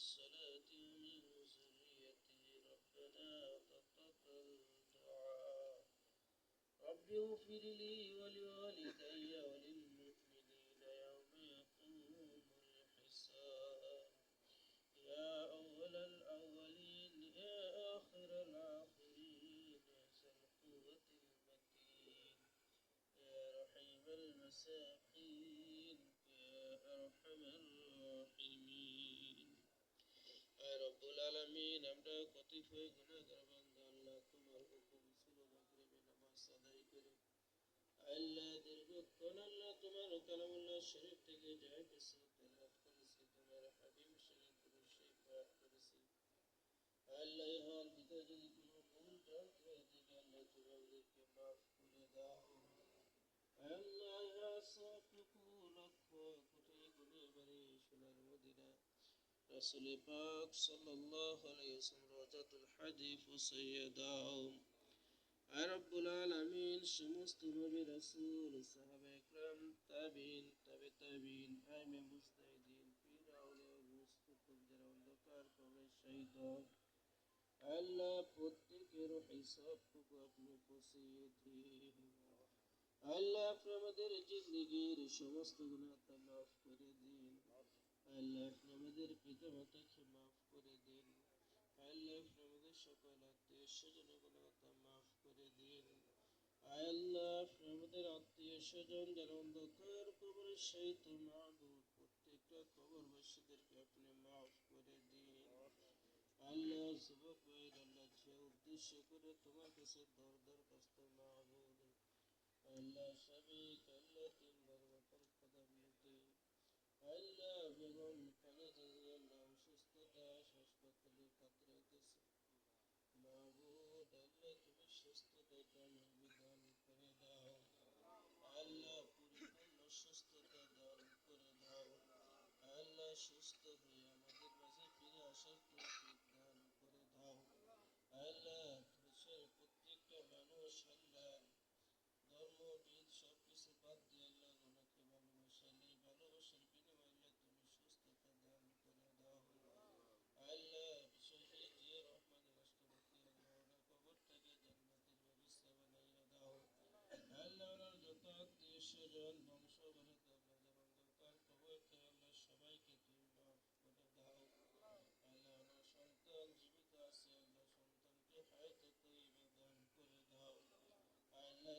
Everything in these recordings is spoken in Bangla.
الصلاة ومن ذريته ربنا تقبل دعاء. رب اغفر لي ولوالدي وللمؤمنين يوم يقوم الحساب. يا أول الأولين يا آخر الآخرين ذا القوة المتين. يا رحيم المساكين يا أرحم الراحمين. রব্বুল আলামিন আমরা কতিপয় আল্লাহ তোমার হুকুম শরীফ থেকে যায় কিছু رسول پاک صلی اللہ علیہ وسلم روجت الحدیف و سیدہم اے رب العالمین شمست نبی رسول صحب اکرم تابین تابی تابین ایم مستعدین پیر اولی اگوست کبجر و لکار کبر اللہ پتی کے روحی سب کو اپنے کو سیدہم اللہ فرمدر جزنگیر شمست گناتا আল্লাহ আমাদের পিতা মাতাকে মাফ করে দিন। আল্লাহ আমাদের সকল আত্মীয় স্বজন গুণাতা মাফ করে দিন। আল্লাহ আমাদের আত্মীয় স্বজন যারা অন্ধকার কবরে সহিত মাহবুব প্রত্যেকটা কবরবাসীদেরকে আপনি মাফ করে দিন। আল্লাহ যুবক আল্লাহ যে উদ্দেশ্য করে তোমার কাছে দর দরখাস্ত মাহবুব আল্লাহ সাবিক আল্লাহ তিনবার মতন কথা বিয়েতে আল্লাহ বেগম খালেদা জিয়ার সুস্থতা হাসপাতালে কাতরাইতেছে মাহবুদ আল্লাহ তুমি সুস্থতা কামিয়াবি দান করে দাও আল্লাহ পরিপূর্ণ সুস্থতা দান করে দাও আল্লাহ সুস্থ হয়ে আমাদের মাঝে ফিরে আসার তৌফিক দান করে দাও। আল্লাহ, দেশের প্রত্যেকটা মানুষ আল্লাহ ধর্মবিদ সব কিছু বাদ দিয়ে আল্লাহ ওনাকে ভালোবাসেন এই ভালোবাসার বিনিময়ে আল্লাহ তুমি সুস্থতা দান করে দাও। আল্লাহ, বিশেষ জিয়া রহমান রাষ্ট্রপতি আল্লাহ ওনার কবরটাকে জান্নাতের ব্যবস্থা বানাইয়া দাও। আল্লাহ ওনার যত আত্মীয় স্বজন বংশ বলত আল্লাহ অন্ধকার কবরকে আল্লাহ সবাইকে তুমি মাফ করে দাও আল্লাহ ওনার সন্তান জীবিত আছে আল্লাহ সন্তানকে হায়াত তৈবা দান করে দাও আল্লাহ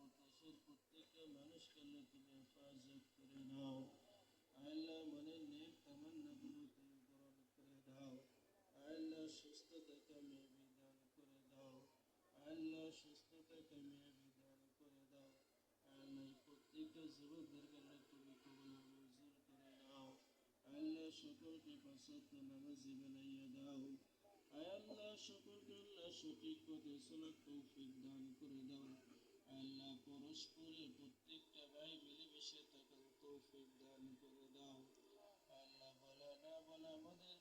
দেশের আল্লাহ তুমি হেফাজত করে দাও আল্লাহ মনের নেক তামান্নাগুলো তুমি পূরণ করে দাও আল্লাহ সুস্থতা কামিয়াবি দান করে দাও আল্লাহ সুস্থতা কামিয়াবি দান করে দাও আল্লাহ প্রত্যেকটা যুবকদের আল্লাহ তুমি কবুল মঞ্জুর করে দাও আল্লাহ সকলকে পাঁচত্ব নামাজি বানাইয়া দাও আল্লাহ সকলকে আল্লাহ সঠিক পথে চলার তৌফিক দান করে দাও আল্লাহ পরস্পরে প্রত্যেকটা ভাই মিলেমিশে থাকার তৌফিক দান করে দাও আল্লাহ বলা, না বলা আমাদের